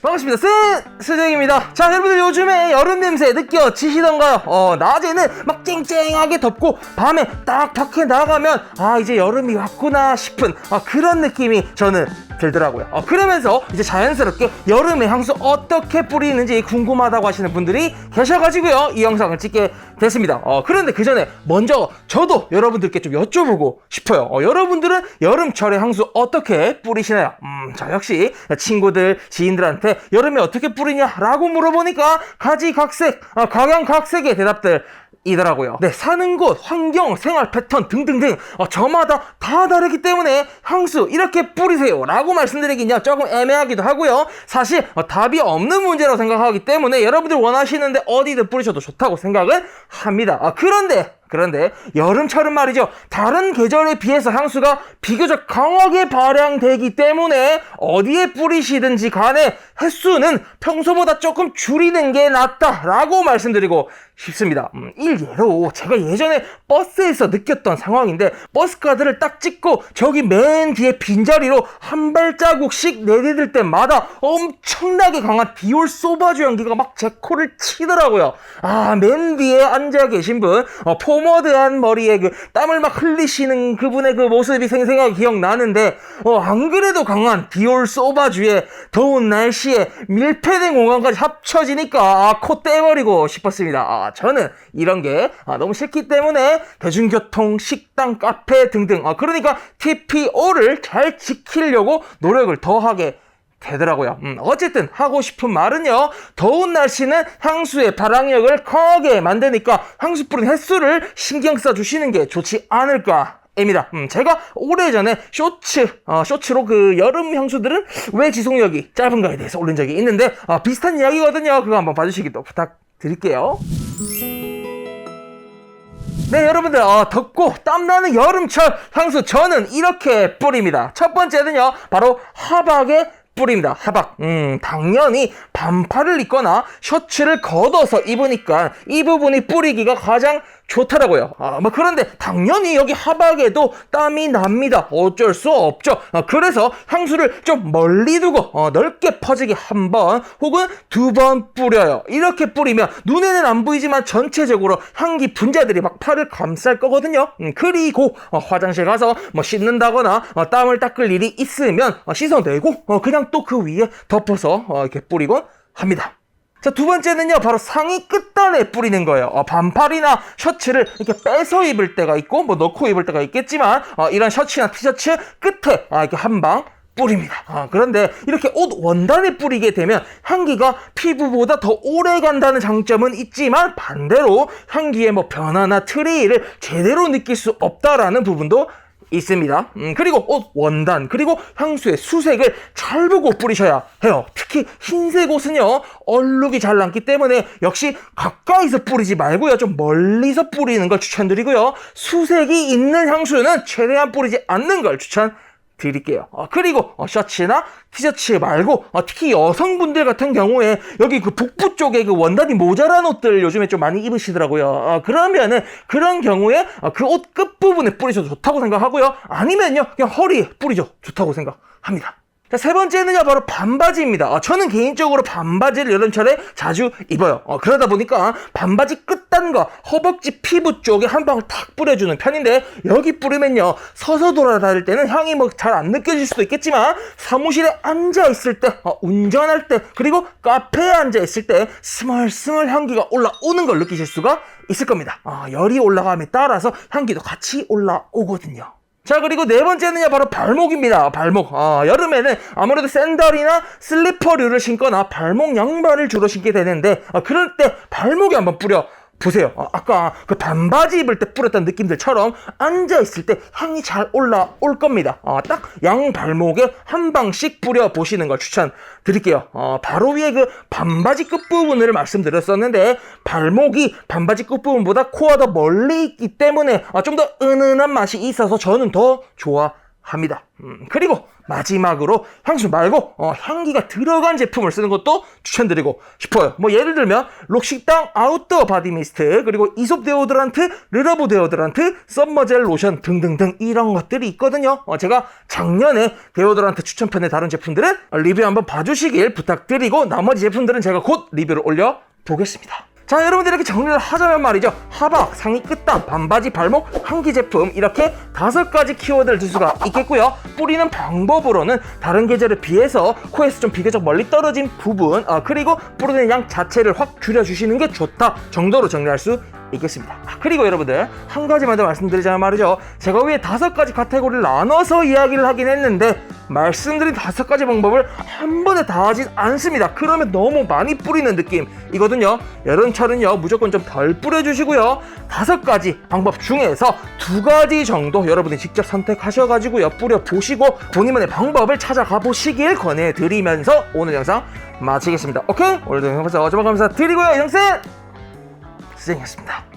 반갑습니다. 쓴 스정입니다. 자, 여러분들 요즘에 여름 냄새 느껴지시던가요? 어, 낮에는 막 쨍쨍하게 덥고 밤에 딱 밖에 나가면 아, 이제 여름이 왔구나 싶은 아, 그런 느낌이 저는 들더라고요. 어, 그러면서 이제 자연스럽게 여름에 향수 어떻게 뿌리는지 궁금하다고 하시는 분들이 계셔가지고요. 이 영상을 찍게 됐습니다. 어, 그런데 그 전에 먼저 저도 여러분들께 좀 여쭤보고 싶어요. 어, 여러분들은 여름철에 향수 어떻게 뿌리시나요? 음, 저 역시 친구들, 지인들한테 여름에 어떻게 뿌리냐라고 물어보니까 가지각색, 어, 각양각색의 대답들 이더라고요. 네, 사는 곳, 환경, 생활 패턴 등등등 어, 저마다 다 다르기 때문에 향수 이렇게 뿌리세요 라고 말씀드리긴요 조금 애매하기도 하고요. 사실 어, 답이 없는 문제라고 생각하기 때문에 여러분들 원하시는데 어디든 뿌리셔도 좋다고 생각은 합니다. 아, 그런데 그런데 여름철은 말이죠. 다른 계절에 비해서 향수가 비교적 강하게 발향되기 때문에 어디에 뿌리시든지 간에 횟수는 평소보다 조금 줄이는 게 낫다라고 말씀드리고 싶습니다. 음, 일예로 제가 예전에 버스에서 느꼈던 상황인데 버스카드를 딱 찍고 저기 맨 뒤에 빈자리로 한 발자국씩 내디딜 때마다 엄청나게 강한 디올 소바주 연기가 막 제 코를 치더라고요. 아, 맨 뒤에 앉아 계신 분, 어, 포 머드한 머리에 그 땀을 막 흘리시는 그분의 그 모습이 생생하게 기억나는데, 어, 안 그래도 강한 디올 소바주에 더운 날씨에 밀폐된 공간까지 합쳐지니까, 아, 코 떼버리고 싶었습니다. 아, 저는 이런 게 아, 너무 싫기 때문에 대중교통, 식당, 카페 등등, 아, 그러니까 TPO를 잘 지키려고 노력을 더하게 되더라고요. 음, 어쨌든 하고 싶은 말은요. 더운 날씨는 향수의 발향력을 강하게 만드니까 향수 뿌린 횟수를 신경 써 주시는 게 좋지 않을까. 입니다. 음, 제가 오래전에 쇼츠, 어, 쇼츠로 그 여름 향수들은 왜 지속력이 짧은가에 대해서 올린 적이 있는데, 어, 비슷한 이야기거든요. 그거 한번 봐주시기도 부탁드릴게요. 네, 여러분들, 어, 덥고 땀나는 여름철 향수 저는 이렇게 뿌립니다. 첫 번째는요, 바로 하박의 뿌립니다. 하박. 음, 당연히 반팔을 입거나 셔츠를 걷어서 입으니까 이 부분이 뿌리기가 가장 좋더라고요. 아, 뭐 그런데 당연히 여기 하박에도 땀이 납니다. 어쩔 수 없죠. 아, 그래서 향수를 좀 멀리 두고 어, 넓게 퍼지게 한 번 혹은 두 번 뿌려요. 이렇게 뿌리면 눈에는 안 보이지만 전체적으로 향기 분자들이 막 팔을 감쌀 거거든요. 음, 그리고 어, 화장실 가서 뭐 씻는다거나 어, 땀을 닦을 일이 있으면 어, 씻어내고 어, 그냥 또 그 위에 덮어서 어, 이렇게 뿌리곤 합니다. 자, 두 번째는요, 바로 상의 끝단에 뿌리는 거예요. 어, 반팔이나 셔츠를 이렇게 빼서 입을 때가 있고, 뭐 넣고 입을 때가 있겠지만, 어, 이런 셔츠나 티셔츠 끝에, 아, 이렇게 한 방, 뿌립니다. 아, 그런데 이렇게 옷 원단에 뿌리게 되면 향기가 피부보다 더 오래 간다는 장점은 있지만 반대로 향기의 뭐 변화나 트레이를 제대로 느낄 수 없다라는 부분도 있습니다. 음, 그리고 옷 원단 그리고 향수의 수색을 잘 보고 뿌리셔야 해요. 특히 흰색 옷은요 얼룩이 잘 남기 때문에 역시 가까이서 뿌리지 말고요 좀 멀리서 뿌리는 걸 추천드리고요. 수색이 있는 향수는 최대한 뿌리지 않는 걸 추천. 드릴게요. 어, 그리고 어, 셔츠나 티셔츠 말고 어, 특히 여성분들 같은 경우에 여기 그 북부 쪽에 그 원단이 모자란 옷들 요즘에 좀 많이 입으시더라고요. 어, 그러면은 그런 경우에 어, 그옷 끝부분에 뿌리셔도 좋다고 생각하고요. 아니면요 그냥 허리에 뿌리죠 좋다고 생각합니다. 자, 세 번째는요, 바로 반바지입니다. 어, 저는 개인적으로 반바지를 여름철에 자주 입어요. 어, 그러다 보니까 반바지 끝단과 허벅지 피부 쪽에 한 방울 탁 뿌려주는 편인데, 여기 뿌리면요, 서서 돌아다닐 때는 향이 뭐 잘 안 느껴질 수도 있겠지만, 사무실에 앉아있을 때, 어, 운전할 때, 그리고 카페에 앉아있을 때, 스멀스멀 향기가 올라오는 걸 느끼실 수가 있을 겁니다. 어, 열이 올라감에 따라서 향기도 같이 올라오거든요. 자 그리고 네 번째는요 바로 발목입니다. 발목. 아, 여름에는 아무래도 샌들이나 슬리퍼류를 신거나 발목 양말을 주로 신게 되는데 아, 그럴 때 발목에 한번 뿌려 보세요. 아, 아까 그 반바지 입을 때 뿌렸던 느낌들처럼 앉아있을 때 향이 잘 올라올 겁니다. 아, 딱 양 발목에 한 방씩 뿌려 보시는 걸 추천드릴게요. 어, 바로 위에 그 반바지 끝부분을 말씀드렸었는데 발목이 반바지 끝부분보다 코가 더 멀리 있기 때문에 아, 좀더 은은한 맛이 있어서 저는 더 좋아. 합니다. 음, 그리고 마지막으로 향수 말고 어, 향기가 들어간 제품을 쓰는 것도 추천드리고 싶어요. 뭐 예를 들면 록식당 아웃도어 바디 미스트 그리고 이솝 데오드란트, 르러브 데오드란트, 썸머젤 로션 등등등 이런 것들이 있거든요. 어, 제가 작년에 데오드란트 추천편에 다룬 제품들은 리뷰 한번 봐주시길 부탁드리고 나머지 제품들은 제가 곧 리뷰를 올려 보겠습니다. 자 여러분들 이렇게 정리를 하자면 말이죠. 하박, 상의 끝단, 반바지, 발목, 한기 제품 이렇게 다섯 가지 키워드를 줄 수가 있겠고요. 뿌리는 방법으로는 다른 계절에 비해서 코에서 좀 비교적 멀리 떨어진 부분 아, 그리고 뿌리는 양 자체를 확 줄여주시는 게 좋다 정도로 정리할 수 있겠습니다 아, 그리고 여러분들 한 가지만 더 말씀드리자면 말이죠 제가 위에 다섯 가지 카테고리를 나눠서 이야기를 하긴 했는데 말씀드린 다섯 가지 방법을 한 번에 다 하진 않습니다. 그러면 너무 많이 뿌리는 느낌이거든요. 여름철은요, 무조건 좀 덜 뿌려주시고요. 다섯 가지 방법 중에서 두 가지 정도 여러분이 직접 선택하셔가지고요, 뿌려 보시고 본인만의 방법을 찾아가 보시길 권해드리면서 오늘 영상 마치겠습니다. 오케이? 오늘도 영상 봐주셔서 정말 감사드리고요. 영생! 수정이었습니다.